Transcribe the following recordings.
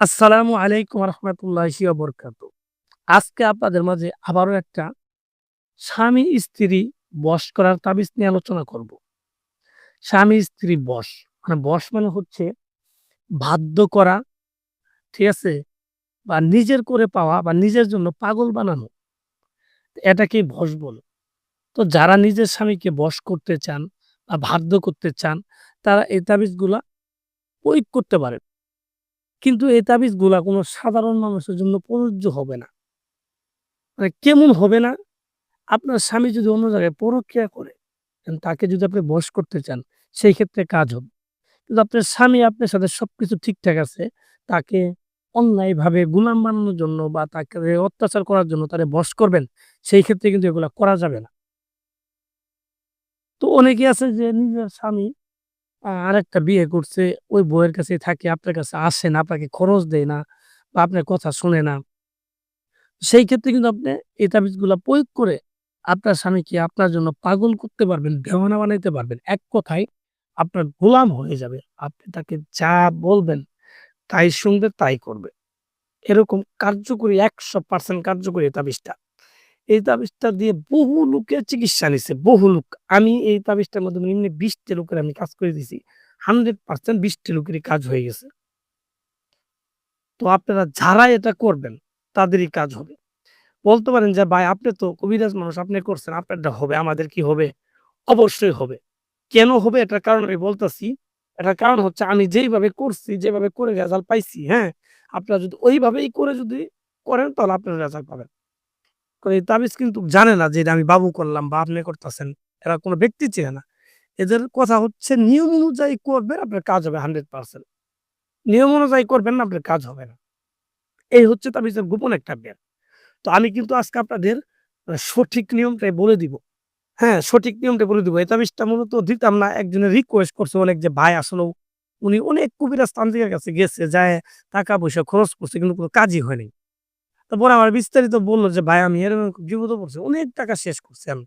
আসসালামু আলাইকুম রহমতুল্লাহি বরকাত। আজকে আপনাদের মাঝে আবারও একটা স্বামী স্ত্রী বশ করার তাবিজ নিয়ে আলোচনা করব। স্বামী স্ত্রী বশ মানে বশ মানে হচ্ছে বাধ্য করা, ঠিক আছে? বা নিজের করে পাওয়া বা নিজের জন্য পাগল বানানো। এটাকেই বস বলে? তো যারা নিজের স্বামীকে বশ করতে চান বা বাধ্য করতে চান, তারা এই তাবিজগুলা প্রয়োগ করতে পারেন। কিন্তু এই তাবিজগুলা কোনো সাধারণ মানুষের জন্য প্রযোজ্য হবে না। মানে কেমন হবে না? আপনার স্বামী যদি অন্য জায়গায় পরক্রিয়া করে, তাকে যদি আপনি বশ করতে চান, সেই ক্ষেত্রে কাজ হবে। কিন্তু আপনার স্বামী আপনার সাথে সবকিছু ঠিকঠাক আছে, তাকে অন্যায়ভাবে গুলাম বানানোর জন্য বা তাকে অত্যাচার করার জন্য তারে বশ করবেন, সেই ক্ষেত্রে কিন্তু এগুলা করা যাবে না। তো অনেকে আছে যে নিজের স্বামী আরেকটা বিয়ে করছে, ওই বউয়ের কাছে থাকে, আপনার কাছে আসে না, আপনাকে খরচ দেয় না বা আপনার কথা শোনে না। সেই ক্ষেত্রে কিন্তু আপনি এই তাবিজগুলা প্রয়োগ করে আপনার স্বামীকে আপনার জন্য পাগল করতে পারবেন, দেওয়ানা বানাইতে পারবেন। এক কথায় আপনার গোলাম হয়ে যাবে। আপনি তাকে যা বলবেন তাই শুনবে, তাই করবে। এরকম কার্যকরী ১০০% কার্যকরী এই তাবিজটা। এই তাবিজটা দিয়ে বহু লোকের চিকিৎসা নিছে, বহু লোক। আমি এই তাবিজটার মাধ্যমে এমনি ২০ টা লোকের আমি কাজ করে দিছি। 100% ২০ টা লোকেরই কাজ হয়ে গেছে। তো আপনারা যারা এটা করবেন তাদেরই কাজ হবে। বলতে পারেন যে, "ভাই আপনি তো কবিরাজ মানুষ, আপনি করছেন, আপনারটা হবে, আমাদের কি হবে?" অবশ্যই হবে। কেন হবে এটার কারণ আমি বলতেছি। এটার কারণ হচ্ছে আমি যেইভাবে করছি, যেভাবে করে রেজাল্ট পাইছি, হ্যাঁ? আপনারা যদি ওইভাবেই করে যদি করেন তাহলে আপনারা রেজাল্ট পাবেন। তাবিজ কিন্তু জানে না যে আমি বাবু করলাম বা আপনি করতেছেন। এরা কোনো ব্যক্তি চেনে না। এদের কথা হচ্ছে নিয়ম অনুযায়ী করবেন আপনার কাজ হবে 100% নিয়ম অনুযায়ী করবেন না আপনার কাজ হবে না। এই হচ্ছে তাবিজের গোপন একটা ব্যাপ। তো আমি কিন্তু আজকে আপনাদের সঠিক নিয়মটাই বলে দিব। হ্যাঁ, সঠিক নিয়মটা বলে দিব। এই তাবিজটা মূলত দিতাম না। একজনের রিকোয়েস্ট করছে অনেক যে ভাই আসলেও উনি অনেক কবিরাজ তান্ত্রিকের কাছে গেছে, যায়ে টাকা-পয়সা খরচ করছে কিন্তু কোনো কাজই হয় নাই। তারপরে আমার বিস্তারিত বলল যে, "ভাই আমি এরকম বিপদে পড়ছি। অনেক টাকা শেষ করছি আমি।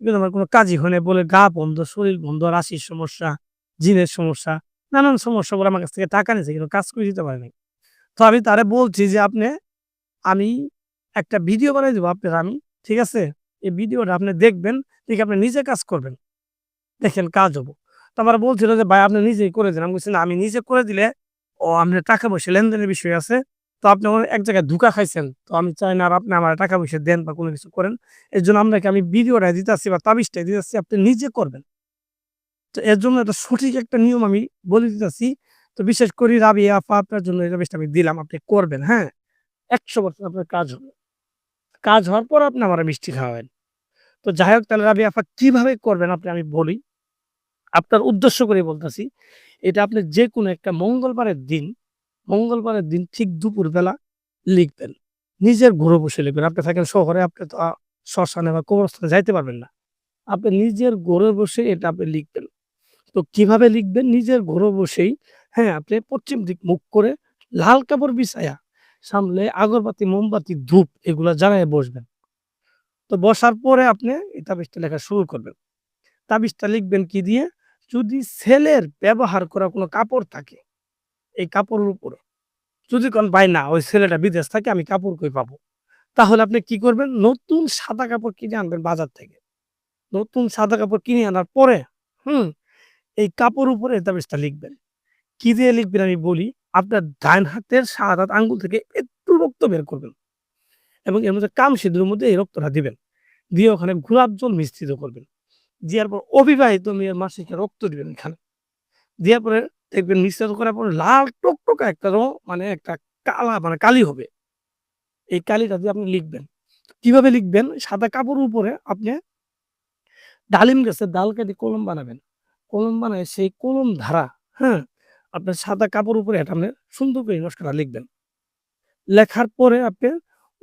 কিন্তু আমার কোনো কাজই হয় নাই" বলে গা বন্ধ, শরীর বন্ধ, রাশির সমস্যা, জিনের সমস্যা, নানান সমস্যা বলে আমার কাছ থেকে টাকা নিছে কিন্তু কাজ করে দিতে পারে নাই। তো আমি তারে বলছি যে, "আপনি আমি একটা ভিডিও বানাই দেবো আপনার আমি, ঠিক আছে? এই ভিডিওটা আপনি দেখবেন, দেখে আপনি নিজে কাজ করবেন। দেখেন কাজ হব।" তো আমার বলছিল যে, "ভাই আপনি নিজেই করে দেন।" আমি বলছি, "না আমি নিজে করে দিলে ও আপনার টাকা-পয়সা লেনদেনের বিষয় আছে। তো আপনি এক জায়গায় ধোঁকা খাইছেন। তো আমি চাই না আর আপনি আমার টাকা-পয়সা দেন বা কোনো কিছু করেন। এর জন্য আপনাকে আমি ভিডিওটা দিতেছি বা তাবিজটা দিতেছি আপনি নিজে করবেন।" তো এর জন্য একটা সঠিক একটা নিয়ম আমি বলে দিতেছি। তো বিশেষ করে রাবি আপা আপনার জন্য এই তাবিজটা আমি দিলাম। আপনি করবেন, হ্যাঁ? ১০০% আপনার কাজ হবে। কাজ হওয়ার পর আপনি আমারে মিষ্টি খাওয়াবেন। তো যাই হোক তাহলে রাবি আপা কীভাবে করবেন আপনি আমি বলি। আপনার উদ্দেশ্য করে বলতেছি। এটা আপনি যে কোনো একটা মঙ্গলবারের দিন, মঙ্গলবারের দিন ঠিক দুপুরবেলা লিখবেন। নিজের ঘরে বসে লিখবেন। আপনি থাকেন শহরে, আপনি তো শ্মশানে বা কবরস্থানে যাইতে পারবেন না। আপনি নিজের ঘরে বসে এটা আপনি লিখবেন। তো কীভাবে লিখবেন? নিজের ঘরে বসেই, হ্যাঁ, আপনি পশ্চিম দিক মুখ করে লাল কাপড় বিছায়া সামনে আগরবাতি, মোমবাতি, ধূপ এগুলা জ্বালায়া বসবেন। তো বসার পরে আপনি এই তাবিজটা লেখা শুরু করবেন। তাবিজটা লিখবেন কি দিয়ে? যদি ছেলের ব্যবহার করা কোনো কাপড় থাকে, এই কাপড়ের উপরে যদি কন ভাই না ওই ছেলেটা বিদেশ থাকে আমি কাপড় কই পাবো? তাহলে আপনি কি করবেন? নতুন সাদা কাপড় কিনে আনবেন বাজার থেকে। নতুন সাদা কাপড় কিনে আনার পরে, হুম? এই কাপড় উপরে এই তাবিজটা লিখবেন। কি দিয়ে লিখবেন আমি বলি। আপনার ডাইন হাতের ৭ হাত আঙ্গুল থেকে একটু রক্ত বের করবেন। এবং এর মধ্যে কাম সিঁদুরের মধ্যে এই রক্তটা দিবেন। দিয়ে ওখানে গোলাপ জল মিশ্রিত করবেন। দেওয়ার পর অবিবাহিত মেয়ের মাসিকে রক্ত দিবেন এখানে। দেওয়ার পরে দেখবেন মিশ্রিত করার পরে লাল টকটকা একটা রং মানে একটা কালা মানে কালি হবে। এই কালিটা দিয়ে আপনি লিখবেন। কীভাবে লিখবেন? সাদা কাপড়ের উপরে আপনি ডালিম গাছের ডাল কেটে কলম বানাবেন। কলম বানায় সেই কলম ধারা, হ্যাঁ? আপনার সাদা কাপড়ের উপরে এটা আপনি সুন্দর করে নকশাটা লিখবেন। লেখার পরে আপনি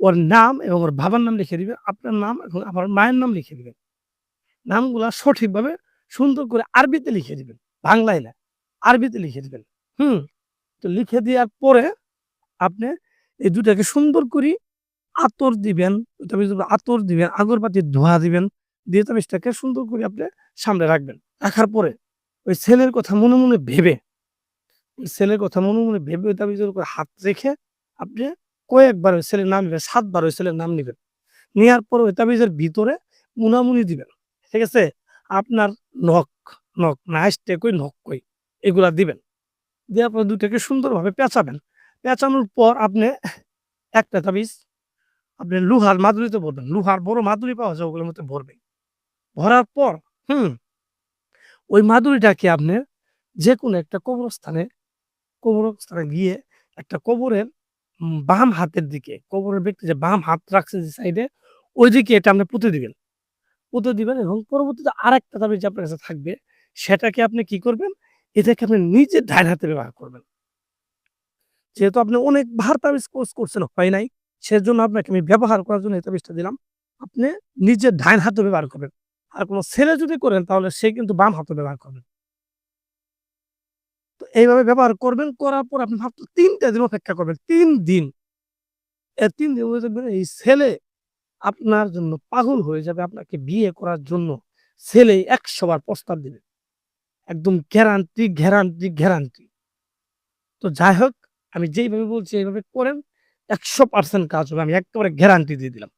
ওর নাম এবং ওর বাবার নাম লিখে দিবেন। আপনার নাম এবং আপনার মায়ের নাম লিখে দিবেন। নামগুলা সঠিকভাবে সুন্দর করে আরবিতে লিখে দিবেন। বাংলায় না, আরবিতে লিখে দিবেন। হুম? তো লিখে দেওয়ার পরে আপনি এই দুটাকে সুন্দর করে আতর দিবেন, আতর দিবেন, আগরবাতির ধোঁয়া দিবেন। দিয়ে তাবিজটাকে সুন্দর করে আপনি সামনে রাখবেন। রাখার পরে ওই ছেলের কথা মনে, মনে ভেবে ছেলের কথা মনে, মনে ভেবে ওই হাত রেখে আপনি কয়েকবার ওই ছেলের নাম নিবেন। ৭ বার ওই ছেলের নাম নিবেন। নেওয়ার পর ওই তাবিজের ভিতরে মুনামুনি দিবেন। ঠিক আছে? আপনার নখ, নখ নাইস্টে কই, নখ কই এগুলা দিবেন। দেওয়ার পর ২ টাকে সুন্দরভাবে পেঁচাবেন। পেঁচানোর পর আপনি একটা তাবিজ আপনি লোহার মাদুরিতে ভরবেন। লোহার বড় মাদুরি পাওয়া যায় ওগুলোর মধ্যে ভরবেন। ভরার পর হুম? ওই মাদুরিটাকে আপনি যে কোনো একটা কবরস্থানে, কবরস্থানে গিয়ে একটা কবরের বাম হাতের দিকে, কবরের ব্যক্তি যে বাম হাত রাখছে যে সাইডে ওইদিকে এটা আপনি পুঁতে দিবেন। পুঁতে দিবেন এবং পরবর্তীতে আরেকটা তাবিজ আপনার কাছে থাকবে। সেটাকে আপনি কি করবেন? এটাকে আপনি নিজের ডাইন হাতে ব্যবহার করবেন। যেহেতু আপনি অনেকবার তাবিজ কোর্স করছেন, হয় নাই। সেজন্য আপনাকে আমি ব্যবহার করার জন্য এই তাবিজটা দিলাম। আপনি নিজের ডাইন হাতে ব্যবহার করবেন। আর কোন ছেলে যদি করেন, তাহলে সে কিন্তু বাম হাতে ব্যবহার করবেন। তো এইভাবে ব্যবহার করবেন। করার পর আপনি মাত্র ৩ টা দিন অপেক্ষা করবেন। তিন দিন। এই ৩ দিনের মধ্যে দেখবেন এই ছেলে আপনার জন্য পাগল হয়ে যাবে। আপনাকে বিয়ে করার জন্য ছেলে একশোবার প্রস্তাব দিবে। একদম গ্যারান্টি, গ্যারান্টি, গ্যারান্টি। তো যাই হোক আমি যেইভাবে বলছি এইভাবে করেন ১০০% কাজ হবে। আমি একেবারে গ্যারান্টি দিয়ে দিলাম।